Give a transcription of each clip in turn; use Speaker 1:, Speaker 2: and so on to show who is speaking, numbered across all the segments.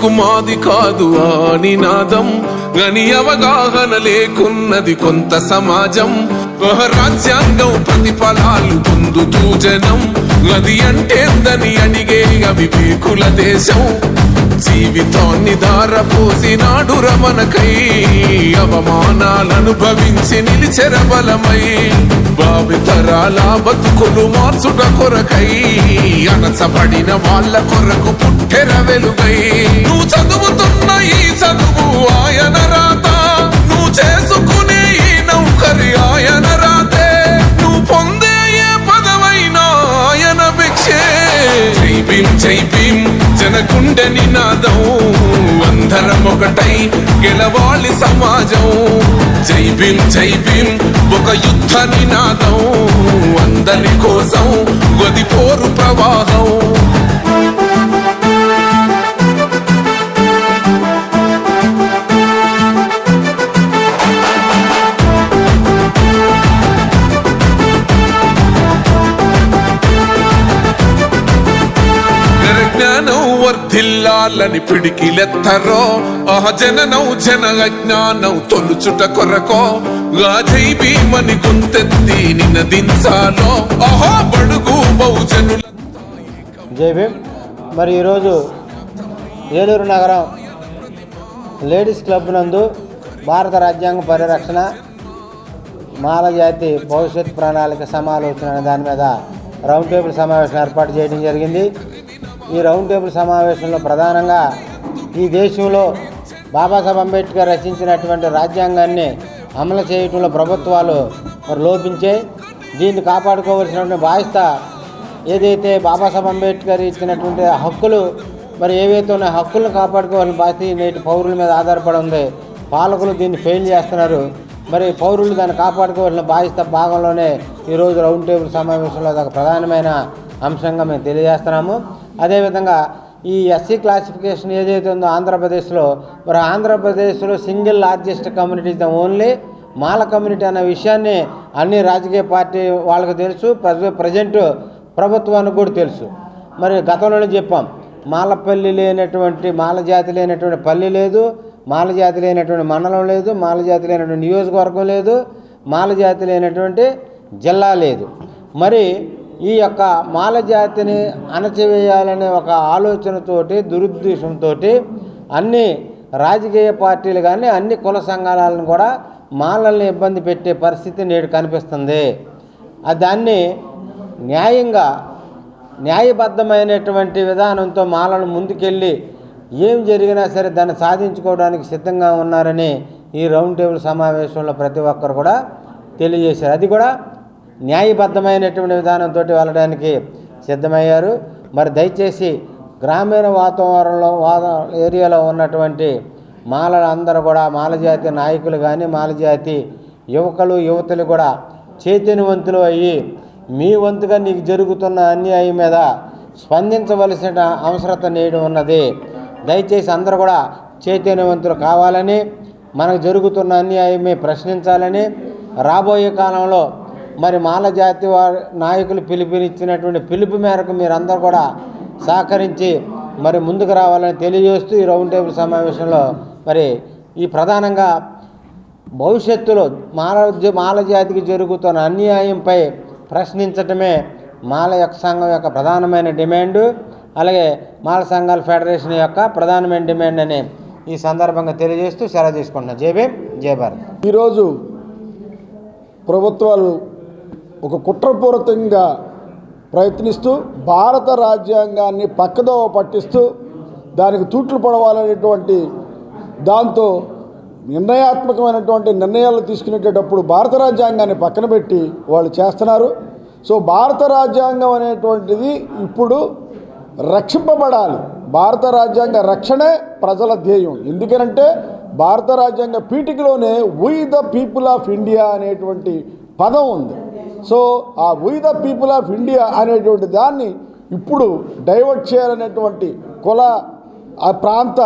Speaker 1: నాకు మాది కాదు ఆ నినాదం గని అవగాహన లేకున్నది కొంత సమాజం. రాజ్యాంగం ప్రతిఫలాలు పొందుతూ జనం. అది అంటేందని అడిగే అవివేకుల దేశం. జీవితాన్ని ధారపోసినాడు రమణకై అవమానాలను భవించి నిలిచెర బలమై భావితరాల బతుకులు మార్చుట కొరకై అనసబడిన వాళ్ళ కొరకు పుట్టెర వెలుగై. నువ్వు చదువుతున్న ఈ చదువు ఆయన రాత. నువ్వు చేసుకునే ఈ నౌకరి జై భీం జనకుండె నినాదం. అందరం ఒకటై గెలవాలి సమాజం. జై భీం జై ఒక యుద్ధ నినాదం. అందరి కోసం గది పోరు ప్రవాహం. జ్ఞానం వర్ధిల్లాలని పిడికిలెత్తరో. ఆ జననం జన అజ్ఞానం తొలుచుట కొరకో. గాజై భీమని గుంతెత్తి నినదించాలో. ఆహా బడుగు బహుజనుల
Speaker 2: జై భీమ్. మరి ఈరోజు ఏలూరు నగరం లేడీస్ క్లబ్ నందు భారత రాజ్యాంగ పరిరక్షణ మాలజాతి భవిష్యత్ ప్రణాళిక సమాలోచన అనే దాని మీద రౌండ్ టేబుల్ సమావేశం ఏర్పాటు చేయడం జరిగింది. ఈ రౌండ్ టేబుల్ సమావేశంలో ప్రధానంగా ఈ దేశంలో బాబాసాహెబ్ అంబేద్కర్ రచించినటువంటి రాజ్యాంగాన్ని అమలు చేయటంలో ప్రభుత్వాలు మరి లోపించే దీన్ని కాపాడుకోవలసినటువంటి బాధ్యత ఏదైతే బాబాసాహెబ్ అంబేద్కర్ ఇచ్చినటువంటి హక్కులు మరి ఏవైతే ఉన్నాయో హక్కులను కాపాడుకోవాలని బాధ్యత నేటి పౌరుల మీద ఆధారపడి ఉంది. పాలకులు దీన్ని ఫెయిల్ చేస్తున్నారు. మరి పౌరులు దాన్ని కాపాడుకోవాల్సిన బాధ్యత భాగంలోనే ఈరోజు రౌండ్ టేబుల్ సమావేశంలో ఒక ప్రధానమైన అంశంగా మేము తెలియజేస్తున్నాము. అదేవిధంగా ఈ ఎస్సీ క్లాసిఫికేషన్ ఏదైతే ఉందో ఆంధ్రప్రదేశ్లో మరి ఆంధ్రప్రదేశ్లో single largest community the only Mala community అనే విషయాన్ని అన్ని రాజకీయ పార్టీ వాళ్ళకి తెలుసు ప్రజ ప్రజెంట్ ప్రభుత్వానికి కూడా తెలుసు. మరి గతంలోనే చెప్పాం మాలపల్లి లేనటువంటి మాల జాతి లేనటువంటి పల్లి లేదు మాల జాతి లేనటువంటి మండలం లేదు మాల జాతి లేనటువంటి నియోజకవర్గం లేదు మాల జాతి లేనటువంటి జిల్లా లేదు. మరి ఈ యొక్క మాల జాతిని అణచివేయాలనే ఒక ఆలోచనతోటి దురుద్దేశంతో అన్ని రాజకీయ పార్టీలు కానీ అన్ని కుల సంఘాలను కూడా మాలల్ని ఇబ్బంది పెట్టే పరిస్థితి నేడు కనిపిస్తుంది. దాన్ని న్యాయంగా న్యాయబద్ధమైనటువంటి విధానంతో మాలను ముందుకెళ్ళి ఏం జరిగినా సరే దాన్ని సాధించుకోవడానికి సిద్ధంగా ఉన్నారని ఈ రౌండ్ టేబుల్ సమావేశంలో ప్రతి ఒక్కరు కూడా తెలియజేశారు. అది కూడా న్యాయబద్ధమైనటువంటి విధానంతో వెళ్ళడానికి సిద్ధమయ్యారు. మరి దయచేసి గ్రామీణ వాతావరణంలో ఏరియాలో ఉన్నటువంటి మాలలందరూ కూడా మాలజాతి నాయకులు కానీ మాలజాతి యువకులు యువతులు కూడా చైతన్యవంతులు అయ్యి మీ వంతుగా నీకు జరుగుతున్న అన్యాయం మీద స్పందించవలసిన అవసరత నేడు ఉన్నది. దయచేసి అందరూ కూడా చైతన్యవంతులు కావాలని మనకు జరుగుతున్న అన్యాయమే ప్రశ్నించాలని రాబోయే కాలంలో మరి మాల జాతి వారి నాయకులు పిలుపునిచ్చినటువంటి పిలుపు మేరకు మీరందరూ కూడా సహకరించి మరి ముందుకు రావాలని తెలియజేస్తూ ఈ రౌండ్ టేబుల్ సమావేశంలో మరి ఈ ప్రధానంగా భవిష్యత్తులో మాల జ- మాల జాతికి జరుగుతున్న అన్యాయంపై ప్రశ్నించటమే మాల యొక్క సంఘం యొక్క ప్రధానమైన డిమాండు అలాగే మాల సంఘాల ఫెడరేషన్ యొక్క ప్రధానమైన డిమాండ్ అని ఈ సందర్భంగా తెలియజేస్తూ సెలవు తీసుకుంటున్నాను. జేబీ జయభారత్
Speaker 3: ఈరోజు ప్రభుత్వాలు ఒక కుట్రపూరితంగా ప్రయత్నిస్తూ భారత రాజ్యాంగాన్ని పక్కదోవ పట్టిస్తూ దానికి తూట్లు పడవాలనేటువంటి దాంతో నిర్ణయాత్మకమైనటువంటి నిర్ణయాలు తీసుకునేటప్పుడు భారత రాజ్యాంగాన్ని పక్కన పెట్టి వాళ్ళు చేస్తున్నారు. సో భారత రాజ్యాంగం అనేటువంటిది ఇప్పుడు రక్షింపబడాలి. భారత రాజ్యాంగ రక్షణే ప్రజల ధ్యేయం. ఎందుకనంటే భారత రాజ్యాంగ పీఠికలోనే we the people of India అనేటువంటి పదం ఉంది. సో ఆ we the people of India అనేటువంటి దాన్ని ఇప్పుడు డైవర్ట్ చేయాలనేటువంటి కుల ఆ ప్రాంత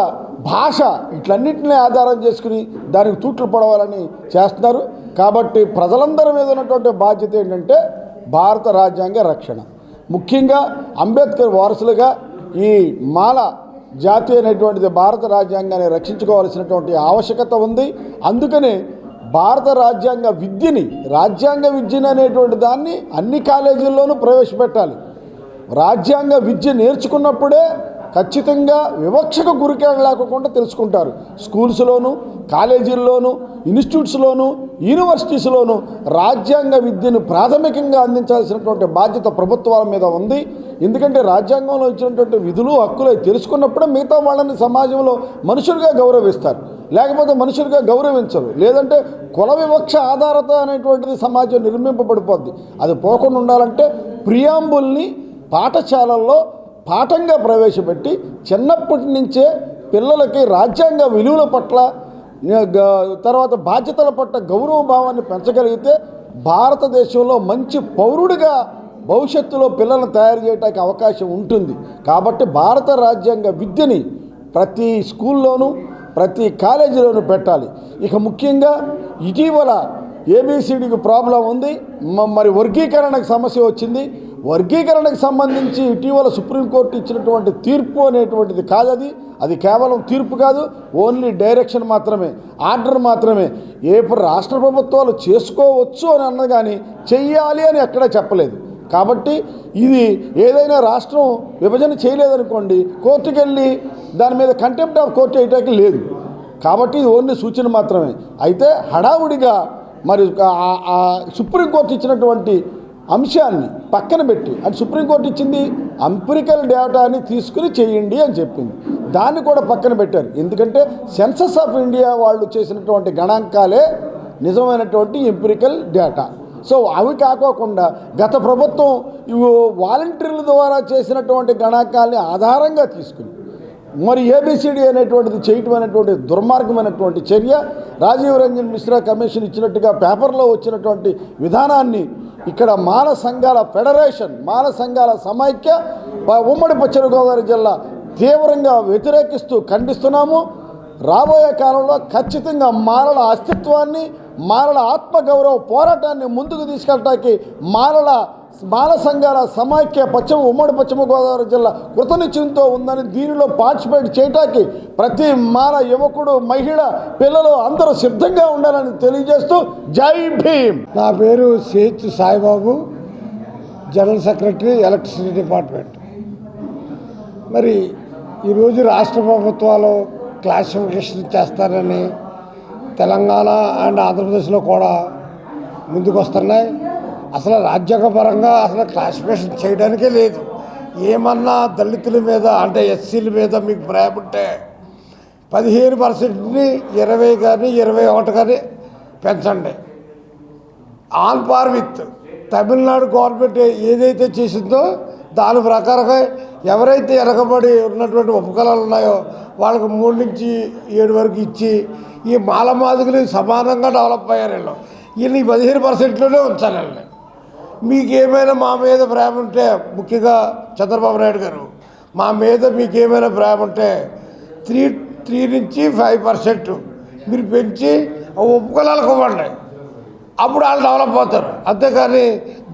Speaker 3: భాష ఇట్లన్నింటినీ ఆధారం చేసుకుని దానికి తూట్లు పడవాలని చేస్తున్నారు. కాబట్టి ప్రజలందరి మీద ఉన్నటువంటి బాధ్యత ఏంటంటే భారత రాజ్యాంగ రక్షణ. ముఖ్యంగా అంబేద్కర్ వారసులుగా ఈ మాల జాతి అనేటువంటిది భారత రాజ్యాంగాన్ని రక్షించుకోవాల్సినటువంటి ఆవశ్యకత ఉంది. అందుకనే భారత రాజ్యాంగ విద్యని రాజ్యాంగ విద్యని అనేటువంటి దాన్ని అన్ని కాలేజీల్లోనూ ప్రవేశపెట్టాలి. రాజ్యాంగ విద్య నేర్చుకున్నప్పుడే ఖచ్చితంగా వివక్షకు గురికాడలేకుండా తెలుసుకుంటారు. స్కూల్స్లోను కాలేజీల్లోనూ ఇన్స్టిట్యూట్స్లోను యూనివర్సిటీస్లోను రాజ్యాంగ విద్యను ప్రాథమికంగా అందించాల్సినటువంటి బాధ్యత ప్రభుత్వాల మీద ఉంది. ఎందుకంటే రాజ్యాంగంలో ఇచ్చినటువంటి విధులు హక్కులు తెలుసుకున్నప్పుడే మిగతా వాళ్ళని సమాజంలో మనుషులుగా గౌరవిస్తారు. లేకపోతే మనుషులుగా గౌరవించరు. లేదంటే కుల వివక్ష ఆధారత అనేటువంటిది సమాజం నిర్మింపబడిపోద్ది. అది పోకుండా ఉండాలంటే ప్రియాంబుల్ని పాఠశాలల్లో పాఠంగా ప్రవేశపెట్టి చిన్నప్పటి నుంచే పిల్లలకి రాజ్యాంగ విలువల పట్ల తర్వాత బాధ్యతల పట్ల గౌరవ భావాన్ని పెంచగలిగితే భారతదేశంలో మంచి పౌరుడిగా భవిష్యత్తులో పిల్లలను తయారు చేయడానికి అవకాశం ఉంటుంది. కాబట్టి భారత రాజ్యాంగ విద్యని ప్రతి స్కూల్లోనూ ప్రతి కాలేజీలోనూ పెట్టాలి. ఇక ముఖ్యంగా ఇటీవల ఏబిసిడికి ప్రాబ్లం ఉంది. మరి వర్గీకరణకు సమస్య వచ్చింది. వర్గీకరణకు సంబంధించి ఇటీవల సుప్రీంకోర్టు ఇచ్చినటువంటి తీర్పు అనేటువంటిది కాదు అది అది కేవలం తీర్పు కాదు. ఓన్లీ డైరెక్షన్ మాత్రమే ఆర్డర్ మాత్రమే. ఏ రాష్ట్ర ప్రభుత్వాలు చేసుకోవచ్చు అని అన్నది కానీ చెయ్యాలి అని ఎక్కడా చెప్పలేదు. కాబట్టి ఇది ఏదైనా రాష్ట్రం విభజన చేయలేదనుకోండి కోర్టుకు వెళ్ళి దాని మీద కంటెంప్ట్ ఆఫ్ కోర్టు వేయటానికి లేదు. కాబట్టి ఇది ఓన్లీ సూచన మాత్రమే. అయితే హడావుడిగా మరి సుప్రీంకోర్టు ఇచ్చినటువంటి అంశాన్ని పక్కన పెట్టి అంటే సుప్రీంకోర్టు ఇచ్చింది అంపిరికల్ డేటాని తీసుకుని చేయండి అని చెప్పింది. దాన్ని కూడా పక్కన పెట్టారు. ఎందుకంటే సెన్సస్ ఆఫ్ ఇండియా వాళ్ళు చేసినటువంటి గణాంకాలే నిజమైనటువంటి ఎంపిరికల్ డేటా సో అవి కాకోకుండా గత ప్రభుత్వం ఇవి వాలంటీర్ల ద్వారా చేసినటువంటి గణాంకాల్ని ఆధారంగా తీసుకుని మరి ఏబిసిడి అనేటువంటిది చేయటం అనేటువంటి దుర్మార్గమైనటువంటి చర్య. రాజీవ్ రంజన్ మిశ్రా కమిషన్ ఇచ్చినట్టుగా పేపర్లో వచ్చినటువంటి విధానాన్ని ఇక్కడ మాల సంఘాల ఫెడరేషన్ మాల సంఘాల సమైక్య ఉమ్మడి పశ్చిమ గోదావరి జిల్లా తీవ్రంగా వ్యతిరేకిస్తూ ఖండిస్తున్నాము. రాబోయే కాలంలో ఖచ్చితంగా మాలల అస్తిత్వాన్ని మాలల ఆత్మగౌరవ పోరాటాన్ని ముందుకు తీసుకెళ్ళడానికి మాలల బాల సంఘాల సమాఖ్య పశ్చిమ ఉమ్మడి పశ్చిమ గోదావరి జిల్లా కృతనిశ్చయంతో ఉందని దీనిలో పార్టిసిపేట్ చేయటానికి ప్రతి మాల యువకుడు మహిళ పిల్లలు అందరూ సిద్ధంగా ఉండాలని తెలియజేస్తూ జై భీమ్.
Speaker 4: నా పేరు CH Saibabu general secretary electricity department. మరి ఈరోజు రాష్ట్ర ప్రభుత్వాలు క్లాసిఫికేషన్ చేస్తారని తెలంగాణ అండ్ ఆంధ్రప్రదేశ్లో కూడా ముందుకు వస్తున్నాయి అసలు రాజ్యాంగపరంగా అసలు క్లాసిఫికేషన్ చేయడానికే లేదు. ఏమన్నా దళితుల మీద అంటే ఎస్సీల మీద మీకు ప్రేమ ఉంటే పదిహేను పర్సెంట్ని ఇరవై కానీ ఇరవై ఒకటి కానీ పెంచండి. On par with Tamil Nadu government ఏదైతే చేసిందో దాని ప్రకారమే ఎవరైతే వెనకబడి ఉన్నటువంటి ఉపకలాలు ఉన్నాయో వాళ్ళకి మూడు నుంచి ఏడు వరకు ఇచ్చి ఈ మాల మాదిగలు సమానంగా డెవలప్ అయ్యారు వీళ్ళు. వీళ్ళు ఈ పదిహేను పర్సెంట్లోనే ఉంచాలి వీళ్ళని. మీకేమైనా మా మీద ప్రేమ ఉంటే ముఖ్యంగా చంద్రబాబు నాయుడు గారు మా మీద మీకేమైనా ప్రేమ ఉంటే త్రీ త్రీ నుంచి ఫైవ్ పర్సెంట్ మీరు పెంచి ఆ ఉపకులాలకు ఇవ్వండి. అప్పుడు వాళ్ళు డెవలప్ అవుతారు. అంతేకాని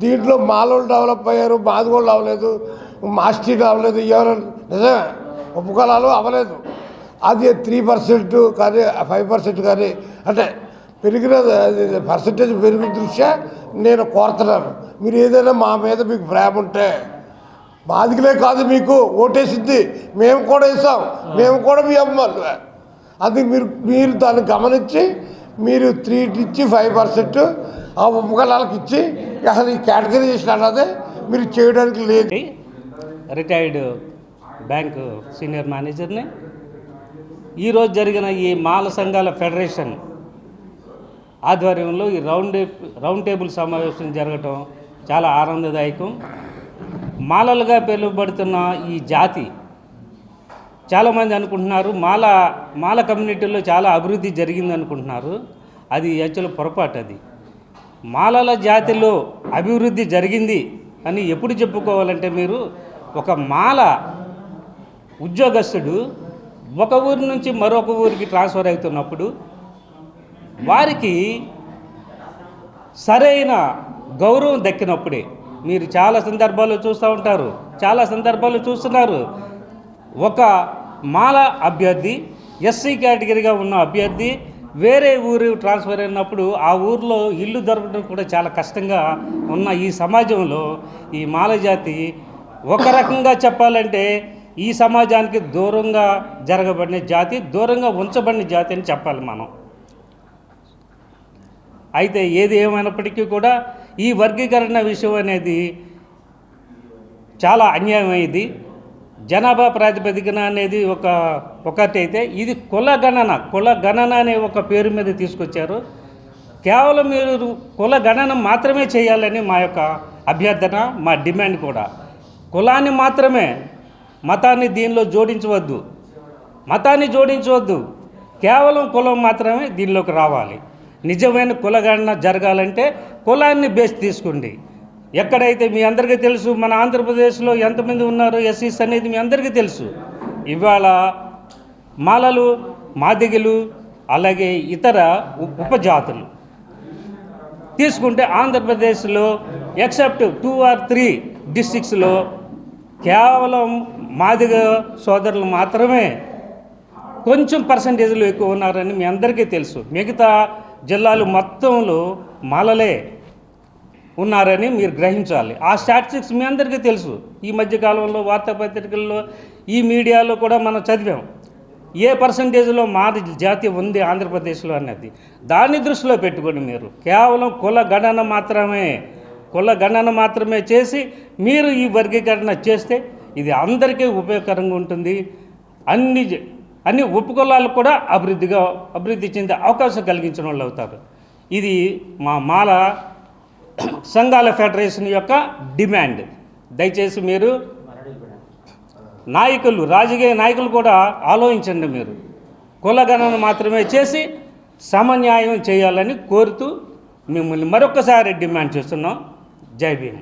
Speaker 4: దీంట్లో మాలోళ్ళు డెవలప్ అయ్యారు మాదిగోళ్ళు అవ్వలేదు మాస్టీలు అవ్వలేదు ఎవరు నిజమే ఉపకులాలు అవ్వలేదు. అది త్రీ పర్సెంట్ కానీ ఫైవ్ పర్సెంట్ కానీ అంటే పెరిగిన పర్సంటేజ్ పెరిగిన దృష్ట్యా నేను కోరుతున్నాను. మీరు ఏదైనా మా మీద మీకు ప్రేమ ఉంటే మాదిగలే కాదు మీకు ఓటేసింది. మేము కూడా వేసాం. మేము కూడా మీ అమ్మ అందుకు మీరు మీరు దాన్ని గమనించి మీరు త్రీ ఇచ్చి ఫైవ్ పర్సెంట్ ఆ ఉపకరణాలకు ఇచ్చి అసలు ఈ కేటగరైజేషన్ అన్నది మీరు చేయడానికి లేదు.
Speaker 5: రిటైర్డ్ బ్యాంకు సీనియర్ మేనేజర్ని ఈరోజు జరిగిన ఈ మాల సంఘాల ఫెడరేషన్ ఆధ్వర్యంలో ఈ రౌండ్ రౌండ్ టేబుల్ సమావేశం జరగటం చాలా ఆనందదాయకం. మాలలుగా పిలువబడుతున్న ఈ జాతి చాలామంది అనుకుంటున్నారు మాల మాల కమ్యూనిటీలో చాలా అభివృద్ధి జరిగింది అనుకుంటున్నారు. అది యాక్చువల్ పొరపాటు అది. మాలల జాతిలో అభివృద్ధి జరిగింది అని ఎప్పుడు చెప్పుకోవాలంటే మీరు ఒక మాల ఉద్యోగస్తుడు ఒక ఊరి నుంచి మరొక ఊరికి ట్రాన్స్ఫర్ అవుతున్నప్పుడు వారికి సరైన గౌరవం దక్కినప్పుడే మీరు చాలా సందర్భాల్లో చూస్తూ ఉంటారు చాలా సందర్భాల్లో చూస్తున్నారు. ఒక మాల అభ్యర్థి ఎస్సీ కేటగిరీగా ఉన్న అభ్యర్థి వేరే ఊరు ట్రాన్స్ఫర్ అయినప్పుడు ఆ ఊర్లో ఇల్లు దొరకడం కూడా చాలా కష్టంగా ఉన్న ఈ సమాజంలో ఈ మాల జాతి ఒక రకంగా చెప్పాలంటే ఈ సమాజానికి దూరంగా జరగబడిన జాతి దూరంగా ఉంచబడిన జాతి అని చెప్పాలి మనం. అయితే ఏది ఏమైనప్పటికీ కూడా ఈ వర్గీకరణ విషయం అనేది చాలా అన్యాయమైంది. జనాభా ప్రాతిపదికన అనేది ఒక ఒకటైతే ఇది కుల గణన. కుల గణన అనే ఒక పేరు మీద తీసుకొచ్చారు. కేవలం మీరు కుల గణన మాత్రమే చేయాలని మా యొక్క అభ్యర్థన మా డిమాండ్ కూడా. కులాన్ని మాత్రమే మతాన్ని దీనిలో జోడించవద్దు. మతాన్ని జోడించవద్దు. కేవలం కులం మాత్రమే దీనిలోకి రావాలి. నిజమైన కులగణన జరగాలంటే కులాన్ని బేస్ తీసుకోండి. ఎక్కడైతే మీ అందరికీ తెలుసు మన ఆంధ్రప్రదేశ్లో ఎంతమంది ఉన్నారో ఎస్సీస్ అనేది మీ అందరికీ తెలుసు. ఇవాళ మాలలు మాదిగలు అలాగే ఇతర ఉపజాతులు తీసుకుంటే ఆంధ్రప్రదేశ్లో ఎక్సెప్ట్ టూ ఆర్ త్రీ డిస్టిక్స్లో కేవలం మాదిగ సోదరులు మాత్రమే కొంచెం పర్సంటేజ్లో ఎక్కువ ఉన్నారని మీ అందరికీ తెలుసు. మిగతా జిల్లాలు మొత్తంలో మాలలే. ఉన్నారని మీరు గ్రహించాలి. ఆ స్టాటిస్టిక్స్ మీ అందరికీ తెలుసు. ఈ మధ్యకాలంలో వార్తాపత్రికల్లో ఈ మీడియాలో కూడా మనం చదివాం. ఏ పర్సంటేజ్లో మాది జాతి ఉంది ఆంధ్రప్రదేశ్లో అనేది దాన్ని దృష్టిలో పెట్టుకోండి మీరు కేవలం కుల గణన మాత్రమే కుల గణన మాత్రమే చేసి మీరు ఈ వర్గీకరణ చేస్తే ఇది అందరికీ ఉపయోగకరంగా ఉంటుంది. అన్ని జ- అన్ని ఉపకులాలకు కూడా అభివృద్ధిగా అభివృద్ధి చెందే అవకాశం కలిగించిన వాళ్ళు అవుతారు. ఇది మా మాల సంఘాల ఫెడరేషన్ యొక్క డిమాండ్. దయచేసి మీరు నాయకులు రాజకీయ నాయకులు కూడా ఆలోచించండి మీరు. కులగణన మాత్రమే చేసి సమన్యాయం చేయాలని కోరుతూ మిమ్మల్ని మరొకసారి డిమాండ్ చేస్తున్నాం. జై భీమ్.